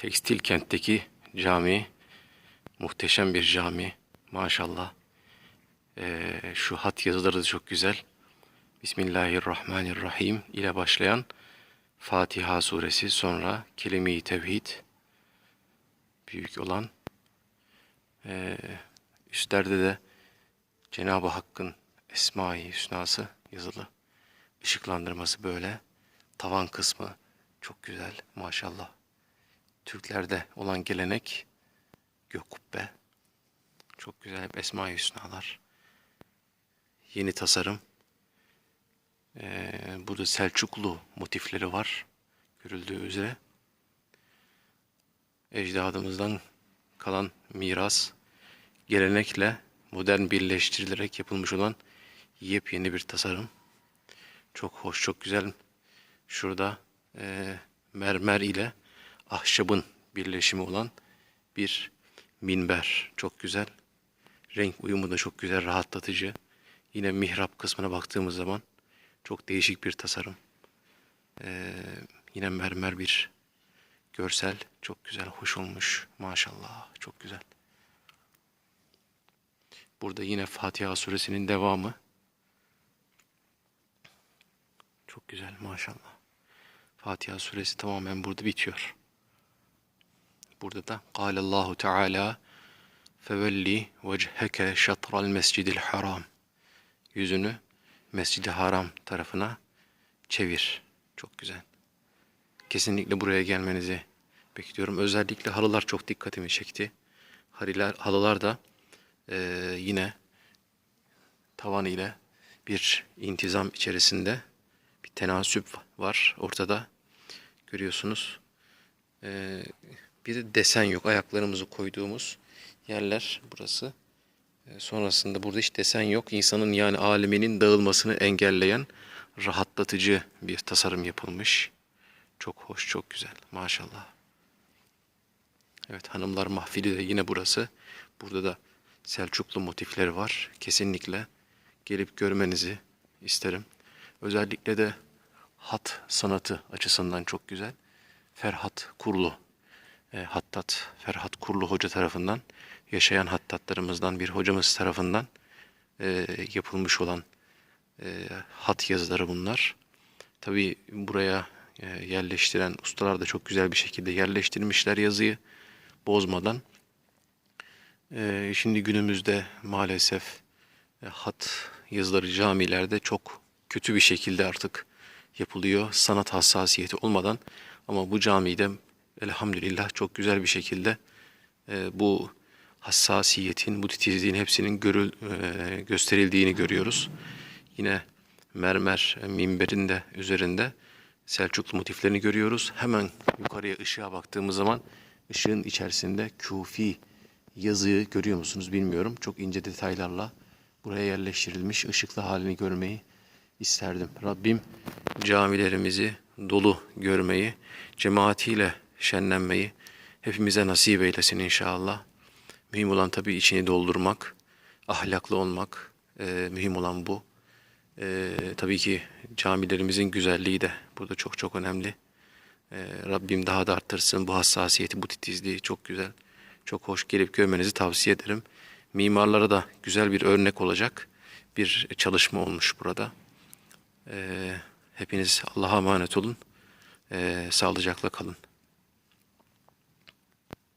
Tekstil kentteki cami muhteşem bir cami. Maşallah. Ee, şu hat yazıları da çok güzel. Bismillahirrahmanirrahim ile başlayan Fatiha suresi sonra kelime-i tevhid büyük olan ee, üstlerde de Cenab-ı Hakk'ın Esma-i Hüsnası yazılı. Işıklandırması böyle. Tavan kısmı çok güzel maşallah. Türklerde olan gelenek gök kubbe. Çok güzel Esma-i Hüsnalar. Yeni tasarım. Ee, burada Selçuklu motifleri var. Görüldüğü üzere. Ecdadımızdan kalan miras, gelenekle modern birleştirilerek yapılmış olan yepyeni bir tasarım. Çok hoş, çok güzel. Şurada e, mermer ile ahşabın birleşimi olan bir minber. Çok güzel. Renk uyumu da çok güzel, rahatlatıcı. Yine mihrap kısmına baktığımız zaman çok değişik bir tasarım. Ee, yine mermer bir görsel. Çok güzel, hoş olmuş. Maşallah, çok güzel. Burada yine Fatiha suresinin devamı. Çok güzel maşallah. Fatiha suresi tamamen burada bitiyor. Burada da Allahu Teala fevelli vecheke şatral mescidil haram. Yüzünü Mescid-i Haram tarafına çevir. Çok güzel. Kesinlikle buraya gelmenizi bekliyorum. Özellikle halılar çok dikkatimi çekti. Halılar, halılar da eee, yine tavan ile bir intizam içerisinde bir tenasüp var ortada. Görüyorsunuz. Ee, bir de desen yok. Ayaklarımızı koyduğumuz yerler burası. Ee, sonrasında burada hiç desen yok. İnsanın yani aleminin dağılmasını engelleyen rahatlatıcı bir tasarım yapılmış. Çok hoş, çok güzel. Maşallah. Evet hanımlar mahfili de yine burası. Burada da Selçuklu motifleri var. Kesinlikle gelip görmenizi isterim. Özellikle de hat sanatı açısından çok güzel. Ferhat Kurlu, e, Hattat Ferhat Kurlu hoca tarafından, yaşayan hattatlarımızdan bir hocamız tarafından e, yapılmış olan e, hat yazıları bunlar. Tabi buraya e, yerleştiren ustalar da çok güzel bir şekilde yerleştirmişler yazıyı bozmadan. E, şimdi günümüzde maalesef e, hat yazıları camilerde çok kötü bir şekilde artık yapılıyor. Sanat hassasiyeti olmadan ama bu camide elhamdülillah çok güzel bir şekilde e, bu hassasiyetin, bu titizliğin hepsinin görül, e, gösterildiğini görüyoruz. Yine mermer minberin de üzerinde Selçuklu motiflerini görüyoruz. Hemen yukarıya ışığa baktığımız zaman ışığın içerisinde Kufi yazıyı görüyor musunuz bilmiyorum. Çok ince detaylarla buraya yerleştirilmiş ışıklı halini görmeyi isterdim. Rabbim camilerimizi dolu görmeyi, cemaatiyle şenlenmeyi hepimize nasip eylesin inşallah. Mühim olan tabii içini doldurmak, ahlaklı olmak, e, mühim olan bu. E, tabii ki camilerimizin güzelliği de burada çok çok önemli. E, Rabbim daha da arttırsın bu hassasiyeti, bu titizliği çok güzel, çok hoş gelip görmenizi tavsiye ederim. Mimarlara da güzel bir örnek olacak bir çalışma olmuş burada. Ee, hepiniz Allah'a emanet olun. Ee, sağlıcakla kalın.